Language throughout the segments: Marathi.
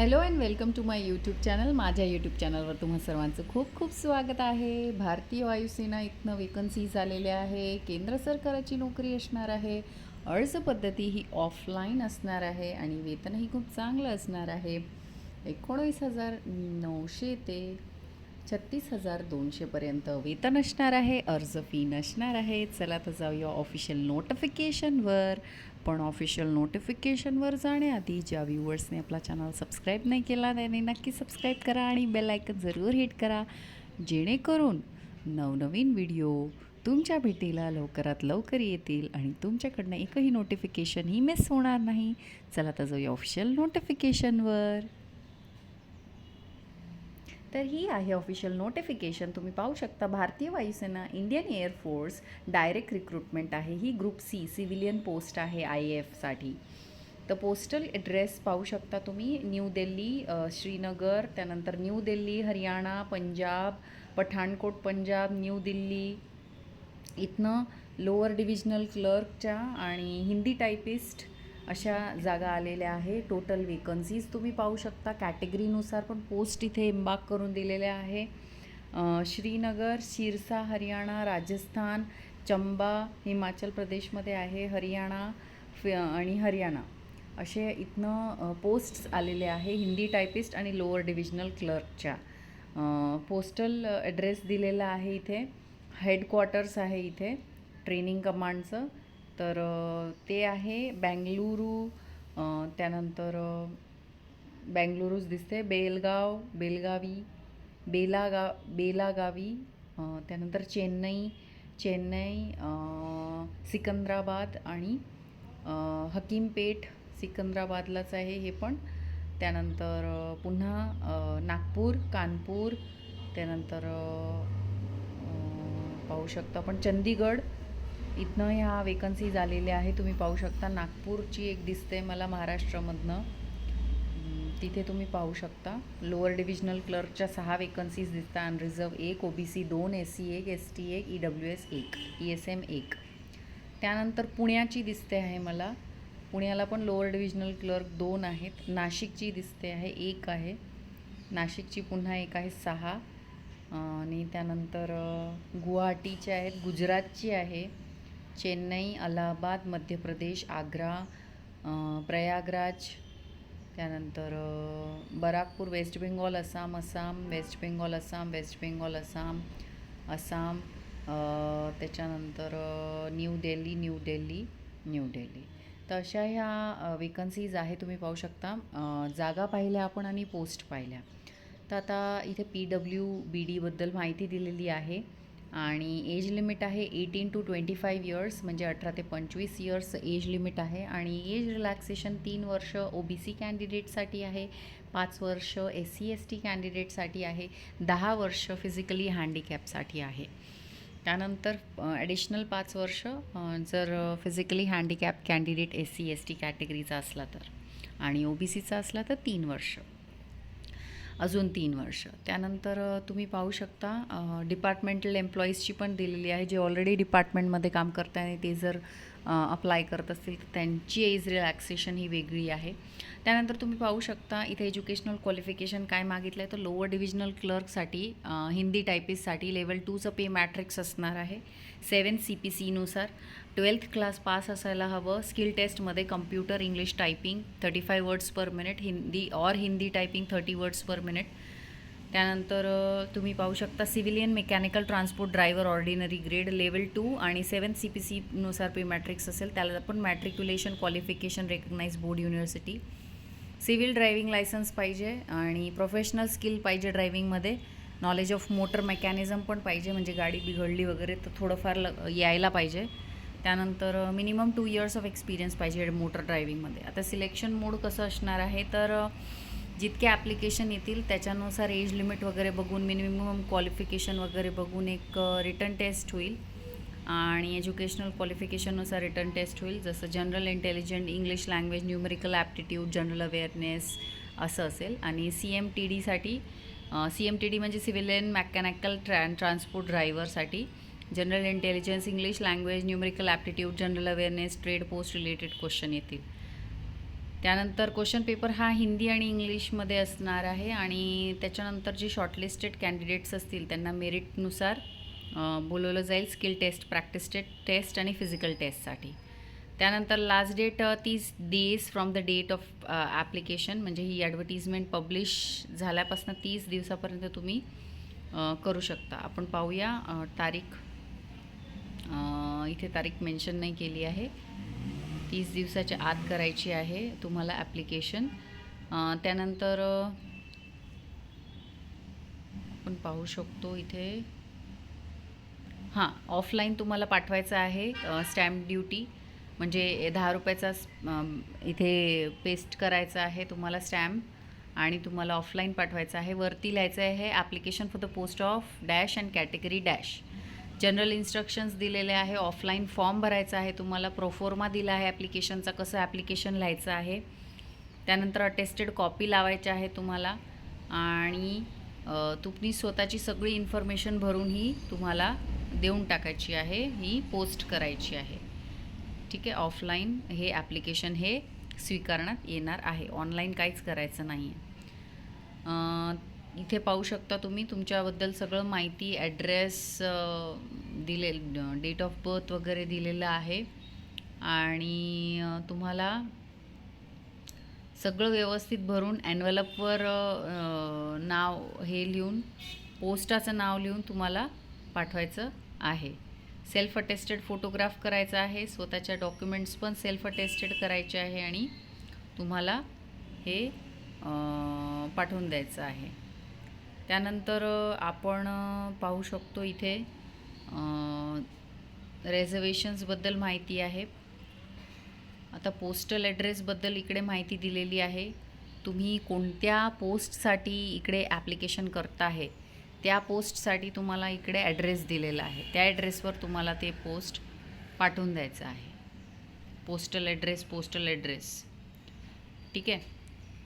Hello and welcome to my YouTube channel. माझ्या यूट्यूब चॅनलवर तुम्हा सर्वांचं खूप खूप स्वागत आहे. भारतीय वायुसेना इथनं वेकन्सीज आलेल्या आहे. केंद्र सरकाराची नोकरी असणार आहे. अर्ज पद्धती ही ऑफलाईन असणार आहे आणि वेतनही खूप चांगलं असणार आहे. एकोणीस हजार नऊशे ते छत्तीस हजार दोनशेपर्यंत वेतन असणार आहे अर्ज फी नसणार आहे. चला तर जाऊया ऑफिशियल नोटिफिकेशनवर पण ऑफिशियल नोटिफिकेशनवर जाण्याआधी ज्या व्ह्यूवर्सने आपला चॅनल सबस्क्राईब नाही केला त्याने नक्की सबस्क्राईब करा आणि बेल आयकन जरूर हिट करा. जेणेकरून नवनवीन व्हिडिओ तुमच्या भेटीला लवकरात लवकर येतील आणि तुमच्याकडनं एकही नोटिफिकेशनही मिस होणार नाही. चला तर जाऊया ऑफिशियल नोटिफिकेशनवर तर ही आहे ऑफिशियल नोटिफिकेशन तुम्ही पाहू शकता भारतीय वायुसेना इंडियन एअरफोर्स डायरेक्ट रिक्रुटमेंट आहे. ही ग्रुप सी सिव्हिलियन पोस्ट आहे आय एफसाठी तर पोस्टल ॲड्रेस पाहू शकता तुम्ही. न्यू दिल्ली श्रीनगर त्यानंतर न्यू दिल्ली हरियाणा पंजाब पठाणकोट पंजाब न्यू दिल्ली इथनं लोअर डिव्हिजनल क्लर्कच्या आणि हिंदी टायपिस्ट अशा जागा आलेल्या आहे. टोटल वेकन्सीज तुम्ही पाहू शकता. कॅटेगरीनुसार पण पोस्ट इथे एम्बाक करून दिलेल्या आहे. श्रीनगर शिरसा हरियाणा राजस्थान चंबा हिमाचल प्रदेशमध्ये आहे. हरियाणा फि आणि हरियाणा. असे इथनं पोस्ट्स आलेले आहे. हिंदी टायपिस्ट आणि लोअर डिव्हिजनल क्लर्कच्या पोस्टल ॲड्रेस दिलेला आहे इथे. हेडक्वार्टर्स आहे इथे. ट्रेनिंग कमांडचं तर ते आहे बँगलुरू त्यानंतर बँगलुरूच दिसते बेलगाव बेलगावी बेलागा बेलागावी त्यानंतर चेन्नई चेन्नई सिकंदराबाद आणि हकीमपेठ सिकंदराबादलाच आहे हे पण. त्यानंतर पुन्हा नागपूर कानपूर त्यानंतर पाहू शकता आपण चंदीगड इथनं ह्या वेकन्सीज आलेल्या आहे तुम्ही पाहू शकता नागपूरची एक दिसते मला महाराष्ट्रामधनं. तिथे तुम्ही पाहू शकता. लोअर डिव्हिजनल क्लर्कच्या सहा वेकन्सीज दिसतात. अनरिझर्व रिझर्व एक ओ बी सी दोन एस सी एक एस टी एक ई डब्ल्यू एस एक ई एस एम एक. त्यानंतर पुण्याची दिसते आहे मला. पुण्याला पण लोअर डिव्हिजनल क्लर्क दोन आहेत. नाशिकची दिसते आहे एक आहे. नाशिकची पुन्हा एक आहे सहा. आणि त्यानंतर गुवाहाटीची आहेत गुजरातची आहे. चेन्नई अलाहाबाद मध्य प्रदेश आग्रा प्रयागराज त्यानंतर Barrackpore west Bengal Assam Assam west Bengal Assam west Bengal Assam Assam त्याच्यानंतर new Delhi new Delhi new Delhi. तर अशा ह्या वेकन्सीज आहे तुम्ही पाहू शकता. जागा पाहिल्या आपण आणि पोस्ट पाहिल्या. तर आता इथे पी डब्ल्यू बी डीबद्दल माहिती दिलेली आहे. आणि एज लिमिट आहे eighteen to twenty five years म्हणजे अठरा ते पंचवीस इयर्स एज लिमिट आहे. आणि एज रिलॅक्सेशन तीन वर्ष ओ बी सी कॅन्डिडेटसाठी आहे पाच वर्ष एस सी एस टी कॅन्डिडेटसाठी आहे दहा वर्ष फिजिकली हँडिकॅपसाठी आहे. त्यानंतर ॲडिशनल पाच वर्ष जर physically handicap candidate S C S T कॅटेगरीचा असला तर. आणि ओ बी सीचा असला तर तीन वर्ष. अजून तीन वर्ष. त्यानंतर तुम्ही पाहू शकता डिपार्टमेंटल एम्प्लॉईजची पण दिलेली आहे जे ऑलरेडी डिपार्टमेंटमध्ये काम करत आहे ते जर अप्लाय करत असतील तर त्यांची एज रिलॅक्सेशन ही वेगळी आहे. त्यानंतर तुम्ही पाहू शकता इथे एज्युकेशनल क्वालिफिकेशन काय मागितलं आहे तर लोअर डिव्हिजनल क्लर्कसाठी हिंदी टायपिस्टसाठी लेवल टूचं पे मॅट्रिक्स असणार आहे. सेवन सी पी सीनुसार ट्वेल्थ क्लास पास असायला हवं. स्किल टेस्टमध्ये computer English typing thirty five words per minute Hindi or Hindi typing thirty words per minute त्यानंतर तुम्ही पाहू शकता civilian mechanical transport driver ordinary grade level two आणि सेवन सी पी सीनुसार पे मॅट्रिक्स असेल. त्याला पण matriculation qualification recognise board university. Civil driving licence पाहिजे आणि प्रोफेशनल स्किल पाहिजे ड्रायव्हिंगमध्ये. नॉलेज ऑफ मोटर मेकॅनिझम पण पाहिजे म्हणजे गाडी बिघडली वगैरे तर थोडंफार ल यायला पाहिजे. त्यानंतर minimum two years of experience पाहिजे मोटर ड्रायव्हिंगमध्ये. आता सिलेक्शन मोड कसं असणार आहे तर जितके ॲप्लिकेशन येतील त्याच्यानुसार एज लिमिट वगैरे बघून मिनिमम क्वालिफिकेशन वगैरे बघून एक रिटर्न टेस्ट होईल. आणि एज्युकेशनल क्वालिफिकेशननुसार रिटर्न टेस्ट होईल. जसं general intelligent English language numerical aptitude general awareness असं असेल. आणि सी एम टी डीसाठी सी एम टी डी म्हणजे civilian mechanical trans transport ड्रायव्हरसाठी general intelligence English language numerical aptitude general awareness trade post related question येतील. त्यानंतर क्वेश्चन पेपर हा हिंदी आणि इंग्लिशमध्ये असणार आहे आणि त्याच्यानंतर जे शॉर्टलिस्टेड कॅन्डिडेट्स असतील त्यांना मेरिटनुसार बोलवलं जाईल स्किल टेस्ट प्रॅक्टिसटेड टेस्ट आणि फिजिकल टेस्टसाठी त्यानंतर लास्ट डेट तीस days from the date of application म्हणजे ही ॲडव्हर्टिजमेंट पब्लिश झाल्यापासून तीस दिवसापर्यंत तुम्ही करू शकता. आपण पाहूया तारीख इथे तारीख मेन्शन नाही केली आहे. तीस दिवसाच्या आत करायची आहे तुम्हाला ॲप्लिकेशन त्यानंतर आपण पाहू शकतो इथे. हां ऑफलाईन तुम्हाला पाठवायचं आहे स्टॅम्प ड्युटी म्हणजे दहा रुपयाचा इथे पेस्ट करायचा आहे तुम्हाला स्टॅम्प आणि तुम्हाला ऑफलाईन पाठवायचं आहे. वरती लिहायचं आहे application for the post of dash and category dash general instructions दिलेले आहे ऑफलाईन फॉर्म भरायचा आहे तुम्हाला प्रोफोर्मा दिला आहे ॲप्लिकेशनचा कसं ॲप्लिकेशन लिहायचं आहे. त्यानंतर अटेस्टेड कॉपी लावायची आहे तुम्हाला. आणि तुम्ही स्वतःची सगळी इन्फॉर्मेशन भरून ही तुम्हाला देऊन टाकायची आहे ही पोस्ट करायची आहे. ठीक आहे ऑफलाईन हे ॲप्लिकेशन हे स्वीकारण्यात येणार आहे. ऑनलाईन काहीच करायचं नाही आहे इथे पाहू शकता तुम्ही तुमच्याबद्दल सगळं माहिती ॲड्रेस दिले डेट ऑफ बर्थ वगैरे दिलेलं आहे. आणि तुम्हाला सगळं व्यवस्थित भरून ॲन्व्हलपवर नाव हे लिहून पोस्टाचं नाव लिहून तुम्हाला पाठवायचं आहे. सेल्फ अटेस्टेड फोटोग्राफ करायचा आहे स्वतःच्या डॉक्युमेंट्स पण सेल्फ अटेस्टेड करायचे आहे आणि तुम्हाला हे पाठवून द्यायचं आहे. त्यानंतर आपण पाहू शकतो इथे रेझर्वेशन्सबद्दल माहिती आहे. आता पोस्टल ॲड्रेसबद्दल इकडे माहिती दिलेली आहे. तुम्ही कोणत्या पोस्टसाठी इकडे ॲप्लिकेशन करता आहे त्या पोस्टसाठी तुम्हाला इकडे ॲड्रेस दिलेला आहे. त्या ॲड्रेसवर तुम्हाला ते पोस्ट पाठवून द्यायचं आहे. पोस्टल ॲड्रेस पोस्टल ॲड्रेस ठीक आहे?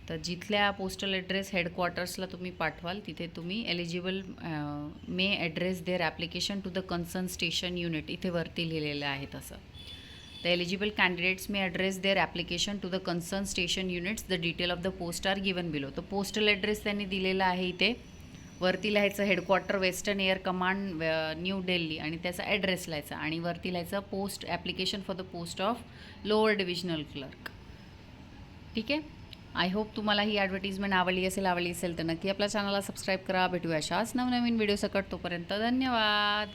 तर जिथल्या पोस्टल ॲड्रेस हेडक्वार्टर्सला तुम्ही पाठवाल तिथे तुम्ही eligible may address their application to the concern station unit इथे वरती लिहिलेलं आहे तसं. The eligible candidates may address their application to the concern station units the detail of the post are given below तर पोस्टल ॲड्रेस त्यांनी दिलेला आहे इथे. वरती लिहायचं headquarter western air command new Delhi आणि त्याचा ॲड्रेस लिहायचा. आणि वरती लिहायचं post application for the post of lower divisional clerk ठीक आहे? आय होप तुम्हाला ही ॲडव्हर्टिजमेंट आवडली असेल आवडली असेल तर नक्की आपल्या चॅनलला सबस्क्राईब करा. भेटूया अशाच नवनवीन व्हिडिओ सकट तोपर्यंत धन्यवाद.